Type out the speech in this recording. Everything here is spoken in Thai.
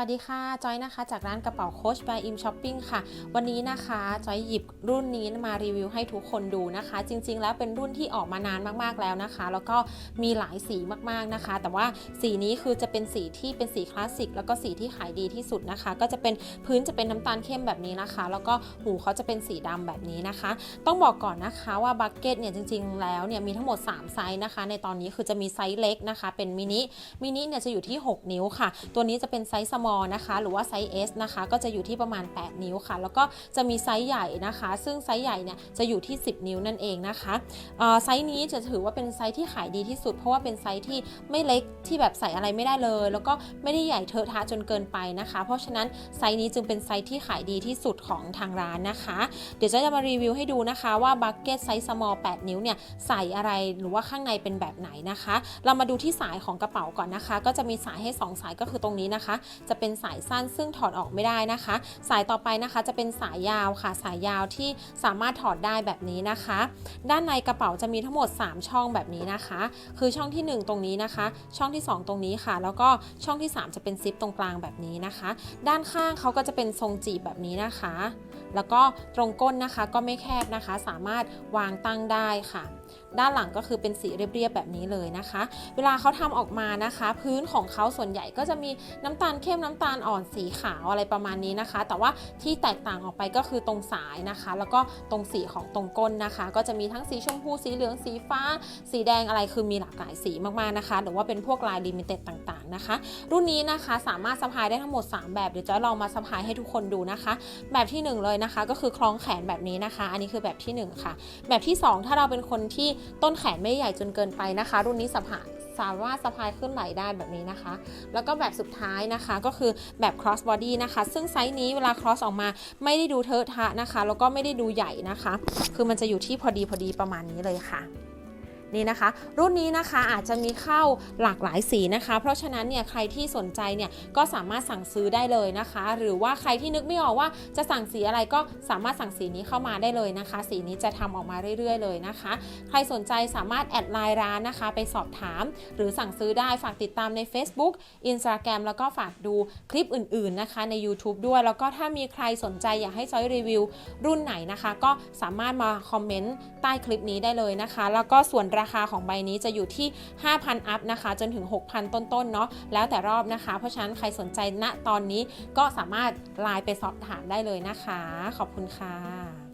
วัสดีค่ะ จอยนะคะ จากร้านกระเป๋าโค้ช by im shopping ค่ะ วันนี้นะคะ จอยหยิบรุ่นนี้มารีวิวให้ทุกคนดูนะคะ จริง ๆ แล้วเป็นรุ่นที่ออกมานานมากๆแล้วนะคะ แล้วก็มีหลายสีมากๆนะคะ แต่ว่าสีนี้คือจะเป็นสีที่เป็นสีคลาสสิก แล้วก็สีที่ขายดีที่สุดนะคะ ก็จะเป็นพื้นจะเป็นน้ำตาลเข้มแบบนี้นะคะ แล้วก็หูเขาจะเป็นสีดำแบบนี้นะคะ ต้องบอกก่อนนะคะว่าบักเก็ตเนี่ยจริง ๆ แล้วเนี่ยมีทั้งหมด 3 ไซส์นะคะ ในตอนนี้คือจะมีไซส์เล็กนะคะ เป็นมินิ มินิเนี่ยจะอยู่ที่ 6 นิ้วค่ะ ตัวนี้จะเป็นไซส์ small นะคะหรือว่าไซส์ S นะคะก็จะอยู่ที่ประมาณ 8 นิ้วค่ะ แล้วก็จะมีไซส์ใหญ่นะคะ ซึ่งไซส์ใหญ่เนี่ยจะอยู่ที่ 10 นิ้วนั่นเองนะคะไซส์นี้จะถือว่าเป็นไซส์ที่ขายดีที่สุด เพราะว่าเป็นไซส์ที่ไม่เล็กที่แบบใส่อะไรไม่ได้เลย แล้วก็ไม่ได้ใหญ่เทอะทะจนเกินไปนะคะ เพราะฉะนั้นไซส์นี้จึงเป็นไซส์ที่ขายดีที่สุดของทางร้านนะคะ เดี๋ยวจะจะมารีวิวให้ดูนะคะว่าบักเก็ตไซส์ small 8 นิ้วเนี่ยใส่อะไรหรือว่าข้างในเป็นแบบไหนนะคะ เรามาดูที่สายของกระเป๋าก่อนนะคะ ก็จะมีสายให้ 2 สายก็คือตรงนี้นะคะจะเป็นสายสั้นซึ่งถอดออกไม่ได้นะคะ สายต่อไปนะคะจะเป็นสายยาวค่ะ สายยาวที่สามารถถอดได้แบบนี้นะคะ ด้านในกระเป๋าจะมีทั้งหมด 3 ช่องแบบนี้นะคะ คือช่องที่ 1 ตรงนี้นะคะ ช่องที่ 2 ตรงนี้ค่ะ แล้วก็ช่องที่ 3 จะเป็นซิปตรงกลางแบบนี้นะคะ ด้านข้างเขาก็จะเป็นทรงจีบแบบนี้นะคะ แล้วก็ตรงก้นนะคะก็ไม่แคบนะคะ สามารถวางตั้งได้ค่ะด้านหลังก็คือเป็นสีเรียบๆแบบนี้เลยนะคะ เวลาเขาทำออกมานะคะ พื้นของเขาส่วนใหญ่ก็จะมีน้ำตาลเข้มน้ำตาลอ่อนสีขาวอะไรประมาณนี้นะคะ แต่ว่าที่แตกต่างออกไปก็คือตรงสายนะคะ แล้วก็ตรงสีของตรงก้นนะคะ ก็จะมีทั้งสีชมพูสีเหลืองสีฟ้า สีแดงอะไรคือมีหลากหลายสีมากๆนะคะ หรือว่าเป็นพวกลายลิมิเต็ดต่างๆนะคะ รุ่นนี้นะคะสามารถสะพายได้ทั้งหมด 3 แบบ เดี๋ยวจะลองมาสะพายให้ทุกคนดูนะคะ แบบที่ 1 เลยนะคะ ก็คือคล้องแขนแบบนี้นะคะ อันนี้คือแบบที่ 1 ค่ะ แบบที่ 2 ถ้าเราเป็นคนที่ต้นแขนไม่ใหญ่จนเกินไปนะคะ รุ่นนี้สะพายสามารถสะพายขึ้นไหลได้แบบนี้นะคะ แล้วก็แบบสุดท้ายนะคะก็คือแบบ cross body นะคะ ซึ่งไซส์นี้เวลา cross ออกมาไม่ได้ดูเทอะทะนะคะ แล้วก็ไม่ได้ดูใหญ่นะคะ คือมันจะอยู่ที่พอดีพอดีประมาณนี้เลยค่ะ นี่นะคะ รุ่นนี้นะคะอาจจะมีเข้าหลากหลายสีนะคะ เพราะฉะนั้นเนี่ยใครที่สนใจเนี่ยก็สามารถสั่งซื้อได้เลยนะคะ หรือว่าใครที่นึกไม่ออกว่าจะสั่งสีอะไรก็สามารถสั่งสีนี้เข้ามาได้เลยนะคะ สีนี้จะทำออกมาเรื่อยๆ เลยนะคะ ใครสนใจสามารถแอดไลน์ร้านนะคะ ไปสอบถาม หรือสั่งซื้อได้ฝากติดตามใน Facebook Instagram แล้วก็ฝากดูคลิปอื่นๆนะคะใน YouTube ด้วย แล้วก็ถ้ามีใครสนใจอยากให้จอยรีวิวรุ่นไหนนะคะ ก็สามารถมาคอมเมนต์ใต้คลิปนี้ได้เลยนะคะ แล้วก็ส่วนราคาของใบนี้จะอยู่ที่ 5,000 อัพนะคะ จนถึง 6,000 ต้นๆเนาะแล้วแต่รอบนะคะ เพราะฉะนั้นใครสนใจณตอนนี้ก็สามารถไลน์ไปสอบถามได้เลยนะคะ ขอบคุณค่ะ